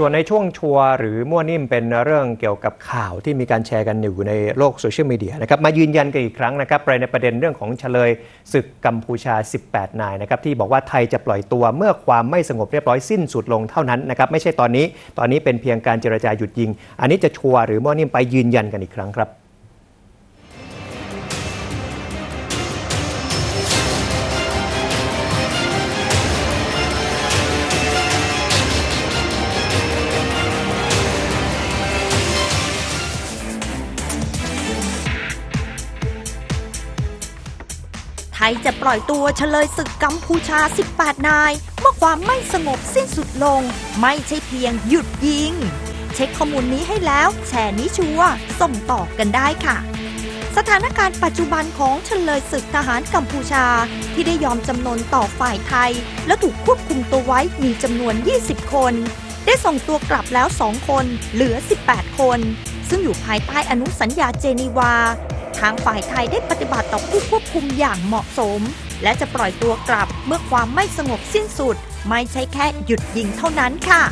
ส่วนในช่วงชัวหรือมั่วนิ่มเป็นเรื่องเกี่ยวกับข่าวที่มีการแชร์กันอยู่ในโลกโซเชียลมีเดียนะครับมายืนยันกันอีกครั้งนะครับในประเด็นเรื่องของเฉลยศึกกัมพูชา 18 นายนะครับที่บอกว่าไทยจะปล่อยตัวเมื่อความไม่สงบเรียบร้อยสิ้นสุดลงเท่านั้นนะครับไม่ใช่ตอนนี้ ตอนนี้เป็นเพียงการเจรจาหยุดยิง อันนี้จะชัวหรือมั่วนิ่มไปยืนยันกันอีกครั้งครับ ไทยจะปล่อยตัวเฉลยศึกกัมพูชา 18 นาย เมื่อความไม่สงบสิ้นสุดลง ไม่ใช่เพียงหยุดยิง เช็คข้อมูลนี้ให้แล้วแชร์นี้ชัวส่งต่อกันได้ค่ะสถานการณ์ปัจจุบันของเฉลยศึกทหารกัมพูชา ที่ได้ยอมจำนนต่อฝ่ายไทย และถูกควบคุมตัวไว้มีจำนวน 20 คน ได้ส่งตัวกลับแล้ว 2 คน เหลือ 18 คน ซึ่งอยู่ภายใต้อนุสัญญาเจนีวา ทางฝ่ายไทยได้ปฏิบัติต่อผู้ควบคุมอย่างเหมาะสม และจะปล่อยตัวกลับเมื่อความไม่สงบสิ้นสุด ไม่ใช่แค่หยุดยิงเท่านั้นค่ะ